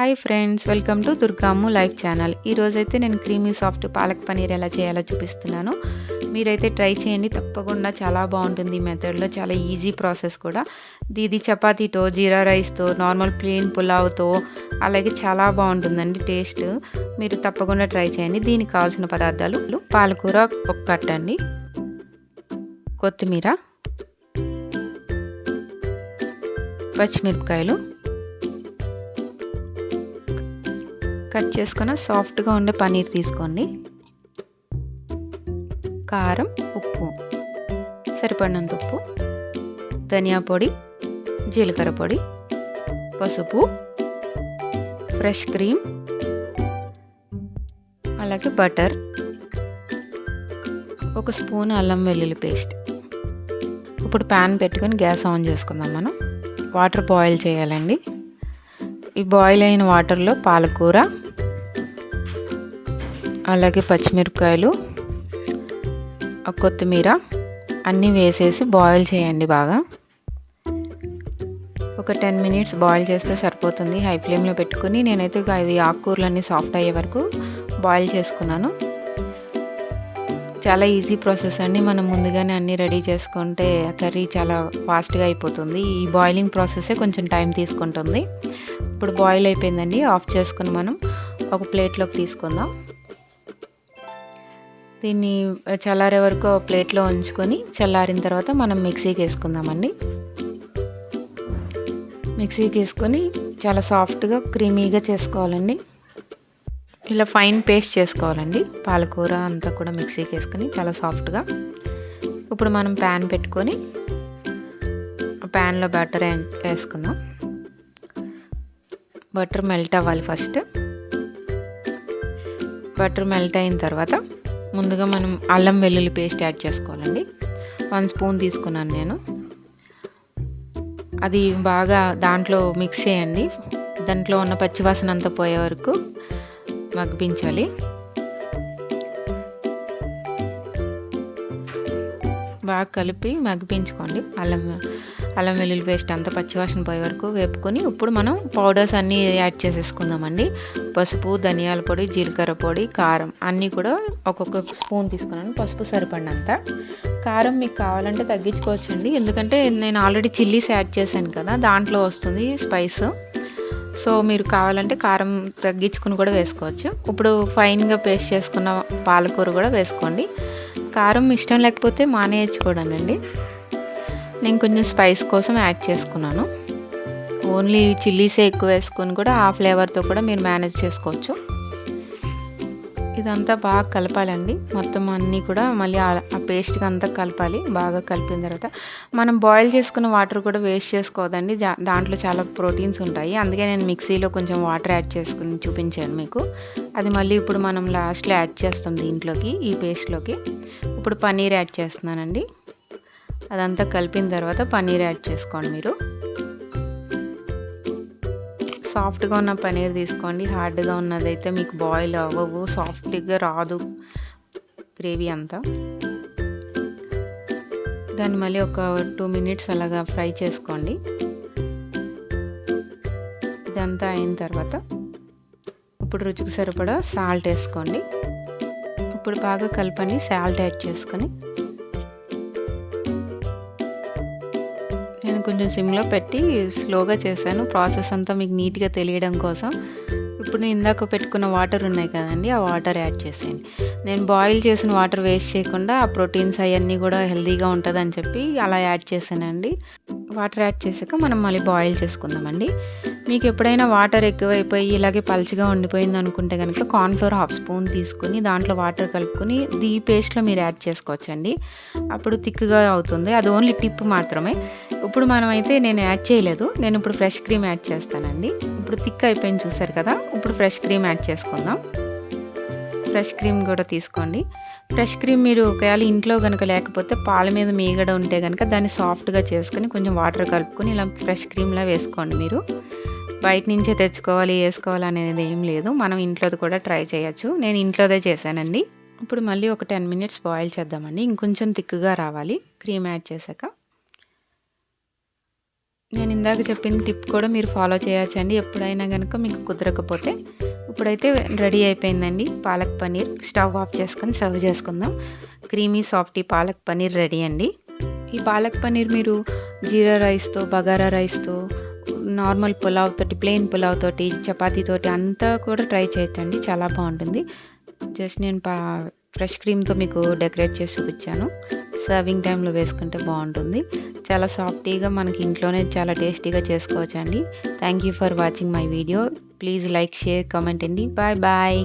Hi friends welcome to Durgammu live channel ఈరోజైతే నేను creamy soft palak paneer ఎలా చేయాలో చూపిస్తున్నాను. మీరైతే ట్రై చేయండి. తప్పకుండా చాలా బాగుంటుంది ఈ మెథడ్లో చాలా ఈజీ ప్రాసెస్ కూడా. ఇది చపాతీతో జీరా రైస్తో నార్మల్ ప్లెయిన్ పులావ్తో అలాగే చాలా బాగుంటుందండి టేస్ట్ మీరు తప్పకుండా ట్రై చేయండి. దీనికి కావాల్సిన పదార్థాలు పాలకూర ఒక కట్టండి కొత్తిమీర. పచ్చిమిరపకాయలు. కట్ చేసుకున్న సాఫ్ట్గా ఉండే పన్నీర్ తీసుకోండి. కారం ఉప్పు సరిపడినంత ఉప్పు ధనియా పొడి జీలకర్ర పొడి పసుపు ఫ్రెష్ క్రీమ్ అలాగే బటర్ ఒక స్పూన్ అల్లం వెల్లుల్లి పేస్ట్. ఇప్పుడు ప్యాన్ పెట్టుకొని గ్యాస్ ఆన్ చేసుకుందాం మనం. వాటర్ బాయిల్ చేయాలండి. ఈ బాయిల్ అయిన వాటర్లో పాలకూర అలాగే పచ్చిమిరపకాయలు కొత్తిమీర అన్నీ వేసేసి బాయిల్ చేయండి బాగా. ఒక టెన్ మినిట్స్ బాయిల్ చేస్తే సరిపోతుంది. హై ఫ్లేమ్లో పెట్టుకుని నేనైతే అవి ఆకుకూరలన్నీ సాఫ్ట్ అయ్యే వరకు బాయిల్ చేసుకున్నాను. చాలా ఈజీ ప్రాసెస్ అండి. మనం ముందుగానే అన్నీ రెడీ చేసుకుంటే కర్రీ చాలా ఫాస్ట్గా అయిపోతుంది. ఈ బాయిలింగ్ ప్రాసెసే కొంచెం టైం తీసుకుంటుంది. ఇప్పుడు బాయిల్ అయిపోయిందండి. ఆఫ్ చేసుకుని మనం ఒక ప్లేట్లోకి తీసుకుందాం. దీన్ని చల్లారే వరకు ప్లేట్లో ఉంచుకొని చల్లారిన తర్వాత మనం మిక్సీకి వేసుకుందామండి. మిక్సీకి వేసుకొని చాలా సాఫ్ట్గా క్రీమీగా చేసుకోవాలండి. ఇలా ఫైన్ పేస్ట్ చేసుకోవాలండి. పాలకూర అంతా కూడా మిక్సీకి వేసుకొని చాలా సాఫ్ట్గా. ఇప్పుడు మనం ప్యాన్ పెట్టుకొని ప్యాన్లో బటర్ వేసుకుందాం. బటర్ మెల్ట్ అవ్వాలి ఫస్ట్. బటర్ మెల్ట్ అయిన తర్వాత ముందుగా మనం అల్లం వెల్లుల్లి పేస్ట్ యాడ్ చేసుకోవాలండి. వన్ స్పూన్ తీసుకున్నాను నేను. అది బాగా దాంట్లో మిక్స్ చేయండి. దాంట్లో ఉన్న పచ్చివాసన అంతా పోయే వరకు మగ్గించాలి. బాగా కలిపి మగ్గించుకోండి. అల్లం అల్లం వెల్లుల్లి పేస్ట్ అంతా పచ్చివాసన పోయే వరకు వేపుకొని ఇప్పుడు మనం పౌడర్స్ అన్నీ యాడ్ చేసేసుకుందామండి. పసుపు ధనియాల పొడి జీలకర్ర పొడి కారం అన్నీ కూడా ఒక్కొక్క స్పూన్ తీసుకున్నాను. పసుపు సరిపడినంత. కారం మీకు కావాలంటే తగ్గించుకోవచ్చండి. ఎందుకంటే నేను ఆల్రెడీ చిల్లీస్ యాడ్ చేశాను కదా దాంట్లో వస్తుంది స్పైస్. సో మీరు కావాలంటే కారం తగ్గించుకుని కూడా వేసుకోవచ్చు. ఇప్పుడు ఫైన్గా పేస్ట్ చేసుకున్న పాలకూర కూడా వేసుకోండి. కారం ఇష్టం లేకపోతే మానేయచ్చు కూడానండి. నేను కొంచెం స్పైస్ కోసం యాడ్ చేసుకున్నాను. ఓన్లీ చిల్లీసే ఎక్కువ వేసుకొని కూడా ఆ ఫ్లేవర్తో కూడా మీరు మేనేజ్ చేసుకోవచ్చు. ఇదంతా బాగా కలపాలండి. మొత్తం అన్నీ కూడా మళ్ళీ ఆ పేస్ట్కి అంతా కలపాలి. బాగా కలిపిన తర్వాత మనం బాయిల్ చేసుకున్న వాటర్ కూడా వేస్ట్ చేసుకోవద్దండి. దాంట్లో చాలా ప్రోటీన్స్ ఉంటాయి. అందుకే నేను మిక్సీలో కొంచెం వాటర్ యాడ్ చేసుకుని చూపించాను మీకు. అది మళ్ళీ ఇప్పుడు మనం లాస్ట్లో యాడ్ చేస్తాం దీంట్లోకి ఈ పేస్ట్లోకి. ఇప్పుడు పన్నీర్ యాడ్ చేస్తున్నానండి. అదంతా కలిపిన తర్వాత పన్నీర్ యాడ్ చేసుకోండి మీరు. సాఫ్ట్గా ఉన్న పన్నీర్ తీసుకోండి. హార్డ్గా ఉన్నదైతే మీకు బాయిల్ అవ్వవు. సాఫ్ట్గా రాదు గ్రేవీ అంతా. దాన్ని మళ్ళీ ఒక టూ మినిట్స్ అలాగా ఫ్రై చేసుకోండి. ఇదంతా అయిన తర్వాత ఇప్పుడు రుచికి సరిపడా సాల్ట్ వేసుకోండి. ఇప్పుడు బాగా కలపని సాల్ట్ యాడ్ చేసుకొని కొంచెం సిమ్లో పెట్టి స్లోగా చేశాను. ప్రాసెస్ అంతా మీకు నీట్గా తెలియడం కోసం. ఇప్పుడు నేను ఇందాక పెట్టుకున్న వాటర్ ఉన్నాయి కదండి ఆ వాటర్ యాడ్ చేసేయండి. నేను బాయిల్ చేసిన వాటర్ వేస్ట్ చేయకుండా ఆ ప్రోటీన్స్ అవన్నీ కూడా హెల్తీగా ఉంటుందని చెప్పి అలా యాడ్ చేశానండి. వాటర్ యాడ్ చేసాక మనం మళ్ళీ బాయిల్ చేసుకుందామండి. మీకు ఎప్పుడైనా వాటర్ ఎక్కువైపోయి ఇలాగే పల్చగా ఉండిపోయింది అనుకుంటే కనుక కార్న్ఫ్లోర్ హాఫ్ స్పూన్ తీసుకుని దాంట్లో వాటర్ కలుపుకొని ఈ పేస్ట్లో మీరు యాడ్ చేసుకోవచ్చండి. అప్పుడు థిక్గా అవుతుంది. అది ఓన్లీ టిప్ మాత్రమే. ఇప్పుడు మనమైతే నేను యాడ్ చేయలేదు. నేను ఇప్పుడు ఫ్రెష్ క్రీమ్ యాడ్ చేస్తానండి. ఇప్పుడు థిక్ అయిపోయింది చూసారు కదా? ఇప్పుడు ఫ్రెష్ క్రీమ్ యాడ్ చేసుకుందాం. ఫ్రెష్ క్రీమ్ కూడా తీసుకోండి. ఫ్రెష్ క్రీమ్ మీరు ఒకవేళ ఇంట్లో కనుక లేకపోతే పాల మీద మీగడ ఉంటే కనుక దాన్ని సాఫ్ట్గా చేసుకొని కొంచెం వాటర్ కలుపుకొని ఇలా ఫ్రెష్ క్రీమ్లా వేసుకోండి మీరు. బయట నుంచే తెచ్చుకోవాలి వేసుకోవాలి అనేది ఏం లేదు. మనం ఇంట్లోది కూడా ట్రై చేయొచ్చు. నేను ఇంట్లోదే చేశానండి. ఇప్పుడు మళ్ళీ ఒక టెన్ మినిట్స్ బాయిల్ చేద్దామండి. ఇంకొంచెం థిక్గా రావాలి. క్రీమ్ యాడ్ చేశాక. నేను ఇందాక చెప్పిన టిప్ కూడా మీరు ఫాలో చేయొచ్చండి. ఎప్పుడైనా కనుక మీకు కుదరకపోతే. ఇప్పుడైతే రెడీ అయిపోయిందండి. పాలక్ పన్నీర్ స్టవ్ ఆఫ్ చేసుకొని సర్వ్ చేసుకుందాం. Creamy softy palak paneer ready అండి. ఈ పాలక్ పన్నీర్ మీరు జీరా రైస్తో బగారా రైస్తో నార్మల్ పులావ్ తోటి ప్లెయిన్ పులావ్ తోటి చపాతీ తోటి అంతా కూడా ట్రై చేయొచ్చండి చాలా బాగుంటుంది. జస్ట్ నేను పా ఫ్రెష్ క్రీమ్తో మీకు డెకరేట్ చేసి చూపించాను. సర్వింగ్ టైంలో వేసుకుంటే బాగుంటుంది. చాలా సాఫ్టీగా మనకి ఇంట్లోనే చాలా టేస్టీగా చేసుకోవచ్చండి. Thank you for watching my video. Please like share comment అండి. Bye bye.